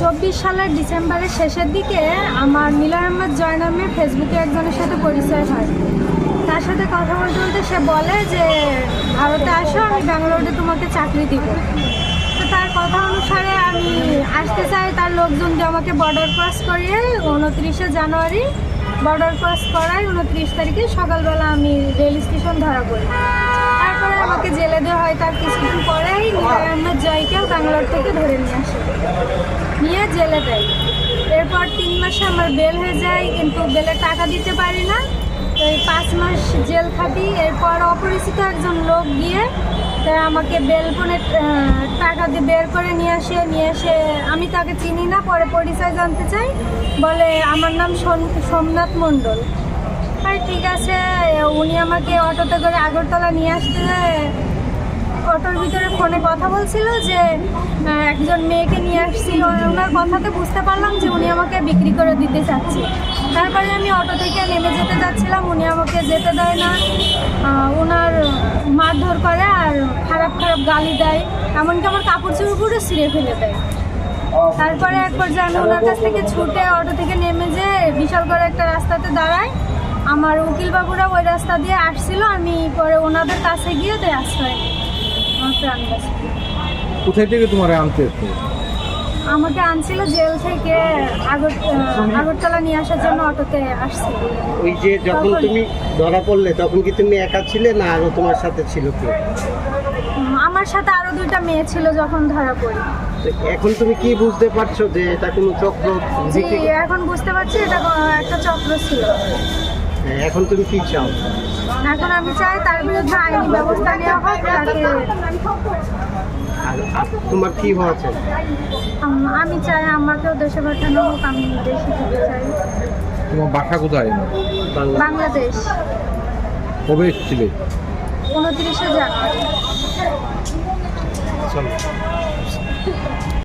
চব্বিশ সালের ডিসেম্বরের শেষের দিকে আমার মিলন আহমেদ জয় নামে ফেসবুকে একজনের সাথে পরিচয় হয়। তার সাথে কথা বলতে বলতে সে বলে যে, ভারতে আসো, আমি ব্যাঙ্গালোরে তোমাকে চাকরি দিব। তো তার কথা অনুসারে আমি আসতে চাই তার লোকজন যে আমাকে বর্ডার ক্রস করিয়ে উনত্রিশে জানুয়ারি বর্ডার ক্রস করায় উনত্রিশ তারিখে সকালবেলা আমি রেল স্টেশন ধরা পড়ি। আমাকে হয় তার কিছুদিন পরেই আহমেদ জয়কেও ব্যাঙ্গালোর থেকে ধরে নিয়ে আসে। নিয়ে জেলে দেয় এরপর তিন মাসে আমার বেল হয়ে যায়, কিন্তু বেলের টাকা দিতে পারি না। এই পাঁচ মাস জেল খাটি। এরপর অপরিচিত একজন লোক গিয়ে, তা আমাকে বেল ফোনে টাকা দিয়ে বের করে নিয়ে আসে, নিয়ে এসে আমি তাকে চিনি না, পরে পরিচয় জানতে চাই। বলে, আমার নাম সোম- সোমনাথ মণ্ডল। আর ঠিক আছে। উনি আমাকে অটোতে করে আগরতলা নিয়ে আসতে ভিতরে ফোনে কথা বলছিল যে একজন মেয়েকে নিয়ে আসছি ওনার কথাতে বুঝতে পারলাম যে উনি আমাকে বিক্রি করে দিতে চাচ্ছে। তারপরে আমি অটো থেকে নেমে যেতে যাচ্ছিলাম, উনি আমাকে যেতে দেয় না। ওনার মারধর করে আর খারাপ খারাপ গালি দেয়, এমনকি আমার কাপড় চোপড় পুরো ছিঁড়ে ফেলে দেয়। তারপরে এক পর্যায়ে আমি ওনার কাছ থেকে ছুটে অটো থেকে নেমে যে বিশাল করে একটা রাস্তাতে দাঁড়ায় আমার উকিল বাবুরা ওই রাস্তা দিয়ে আসছিল, আমি পরে ওনাদের কাছে গিয়ে দেয় আশ্রয় নিই। কোথায় থেকে তোমার আনতে হতো? আমাকে আনছিল জেল থেকে আগর আগরতলা নিয়ে আসার জন্য অটোতে আসছিল। ওই যে যখন তুমি ধরা পড়লে তখন কি তুমি একা ছিলে না আরও তোমার সাথে ছিল কেউ? আমার সাথে আরও দুইটা মেয়ে ছিল যখন ধরা পড়ি। তো এখন তুমি কি বুঝতে পারছ যে এটা কোনো চক্র? জি এখন বুঝতে পারছি এটা একটা চক্র ছিল। এখন তুমি কি চাও? এখন আমি চাই তার বিরুদ্ধে আইনি ব্যবস্থা নেওয়া হোক তাকে আর তোমার কি হওয়া চাই? আমি চাই আমাকেও দেশে পাঠানো হোক আমি দেশে যেতে চাই। তোমার বাসা কোথায়? বাংলা বাংলাদেশ। কবে এসেছিলে? উনত্রিশে জানুয়ারি। চলো।